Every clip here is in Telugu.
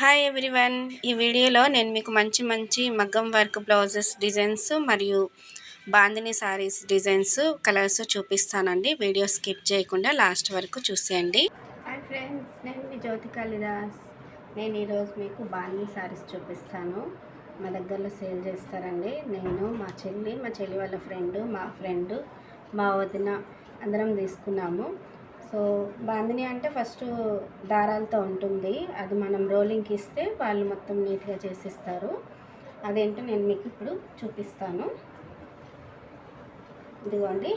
హాయ్ ఎవ్రీవన్ ఈ వీడియోలో నేను మీకు మంచి మంచి మగ్గం వర్క్ బ్లౌజెస్ డిజైన్స్ మరియు బాందిని సారీస్ డిజైన్స్ కలర్స్ చూపిస్తానండి. వీడియో స్కిప్ చేయకుండా లాస్ట్ వరకు చూసేయండి. హాయ్ ఫ్రెండ్స్ నేను మీ జ్యోతి కాళిదాస్. నేను ఈరోజు మీకు బాందిని సారీస్ చూపిస్తాను. మా దగ్గరలో సేల్ చేస్తారండి. నేను మా చెల్లి మా చెల్లి వాళ్ళ ఫ్రెండ్ మా ఫ్రెండ్ మా వదిన అందరం తీసుకున్నాము. సో బాందిని అంటే ఫస్ట్ దారాలతో ఉంటుంది. అది మనం రోలింగ్కి ఇస్తే వాళ్ళు మొత్తం నీట్గా చేసిస్తారు. అదేంటో నేను మీకు ఇప్పుడు చూపిస్తాను. ఇదిగోండి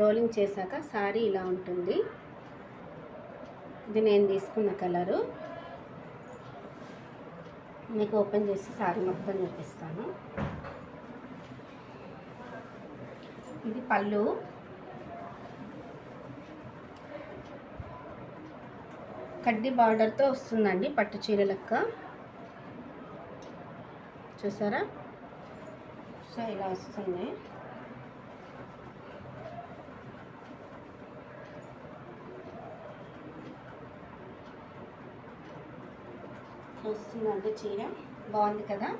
రోలింగ్ చేశాక సారీ ఇలా ఉంటుంది. ఇది నేను తీసుకున్న కలరు. మీకు ఓపెన్ చేసి సారీ మొత్తం చూపిస్తాను. ఇది పళ్ళు. కడ్డీ బార్డర్తో వస్తుందండి పట్టు చీర లెక్క. చూసారా? సో ఇలా వస్తుంది. వస్తుందండి చీర. బాగుంది కదా?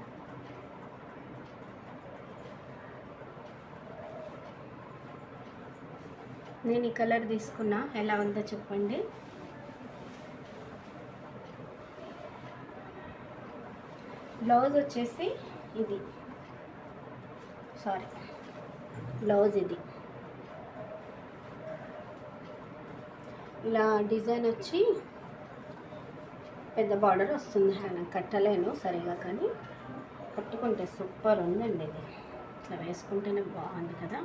నేను ఈ కలర్ తీసుకున్నా. ఎలా ఉందో చెప్పండి. బ్లౌజ్ వచ్చేసి ఇది. సారీ బ్లౌజ్ ఇది. ఇలా డిజైన్ వచ్చి పెద్ద బార్డర్ వస్తుంది. నాకు కట్టలేను సరిగా కానీ. కట్టుకుంటే సూపర్ ఉందండి ఇది. ఇట్లా వేసుకుంటేనే బాగుంది కదా.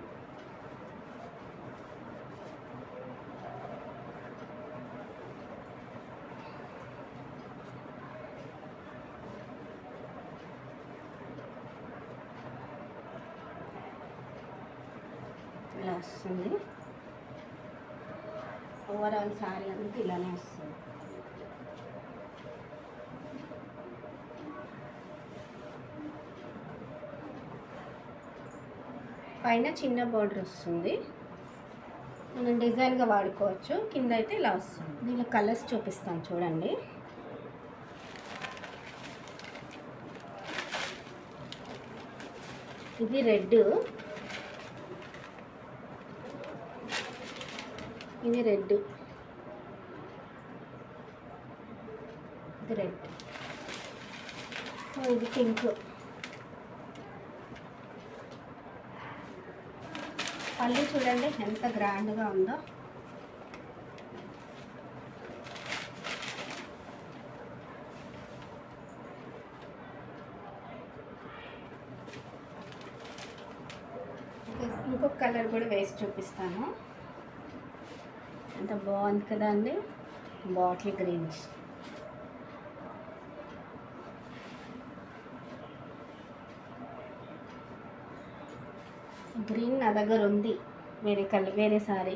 ఇలా వస్తుంది. ఓవరాల్ శారీ అంతా ఇలానే వస్తుంది. పైన చిన్న బార్డర్ వస్తుంది. మనం డిజైన్గా వాడుకోవచ్చు. కింద అయితే ఇలా వస్తుంది. దీనిలో కలర్స్ చూపిస్తాను చూడండి. ఇది రెడ్ ఇది రెడ్. ఇది రెడ్. ఇది పింక్. పళ్ళు చూడండి ఎంత గ్రాండ్గా ఉందో. ఇంకొక కలర్ కూడా వేసి చూపిస్తాను. ఎంత బాగుంది కదా అండి? బాటిల్ గ్రీన్స్ గ్రీన్ నా దగ్గర ఉంది. వేరే కలర్ వేరే సారీ.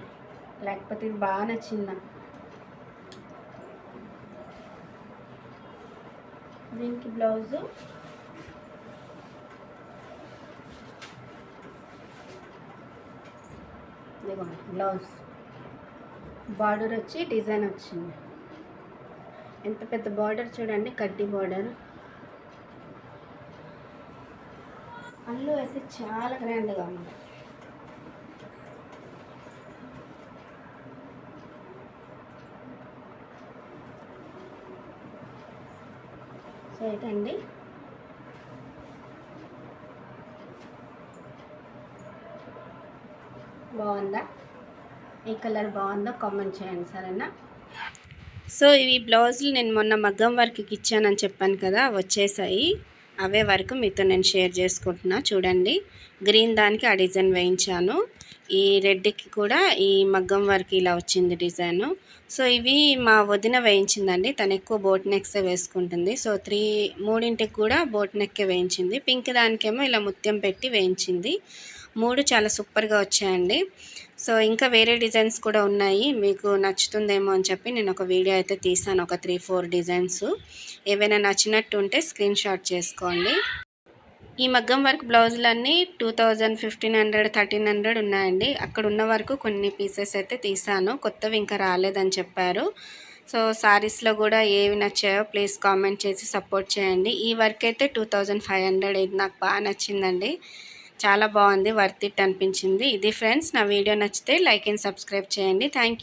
లేకపోతే ఇది బాగా నచ్చింది? నాకు దీనికి బ్లౌజు. ఇదిగోండి బ్లౌజ్. బార్డర్ వచ్చి డిజైన్ వచ్చింది. ఎంత పెద్ద బార్డర్ చూడండి కడ్డీ బార్డర్. అల్లు అయితే చాలా గ్రాండ్గా ఉంది. సో ఇదండి. బాగుందా? ఏ కలర్ బాగుందో కామెంట్ చేయండి సరేనా? సో ఇవి బ్లౌజులు నేను మొన్న మగ్గం వర్క్కి ఇచ్చానని చెప్పాను కదా వచ్చేసాయి. అవే వరకు మీతో నేను షేర్ చేసుకుంటున్నా చూడండి. గ్రీన్ దానికి ఆ డిజైన్ వేయించాను. ఈ రెడ్కి కూడా ఈ మగ్గం వర్క్ ఇలా వచ్చింది డిజైను. సో ఇవి మా వదిన వేయించిందండి తను ఎక్కువ బోట్ నెక్సే వేసుకుంటుంది. సో త్రీ మూడింటికి కూడా బోట్ నెక్కే వేయించింది. పింక్ దానికేమో ఇలా ముత్యం పెట్టి వేయించింది. మూడు చాలా సూపర్గా వచ్చాయండి. సో ఇంకా వేరే డిజైన్స్ కూడా ఉన్నాయి. మీకు నచ్చుతుందేమో అని చెప్పి నేను ఒక వీడియో అయితే తీసాను. ఒక త్రీ ఫోర్ డిజైన్స్. ఏవైనా నచ్చినట్టు ఉంటే స్క్రీన్ షాట్ చేసుకోండి. ఈ మగ్గం work బ్లౌజులన్నీ two thousand fifteen hundred thirteen hundred ఉన్నాయండి. అక్కడ ఉన్న వరకు కొన్ని పీసెస్ అయితే తీసాను. కొత్తవి ఇంకా రాలేదని చెప్పారు. సో శారీస్లో కూడా ఏవి నచ్చాయో ప్లీజ్ కామెంట్ చేసి సపోర్ట్ చేయండి. ఈ వర్క్ అయితే టూ థౌజండ్ ఫైవ్ హండ్రెడ్ ఇది నాకు బాగా నచ్చిందండి. చాలా బాగుంది వర్త్ ఇట్ అనిపించింది. ఇది ఫ్రెండ్స్ నా వీడియో నచ్చితే లైక్ అండ్ సబ్స్క్రైబ్ చేయండి. థ్యాంక్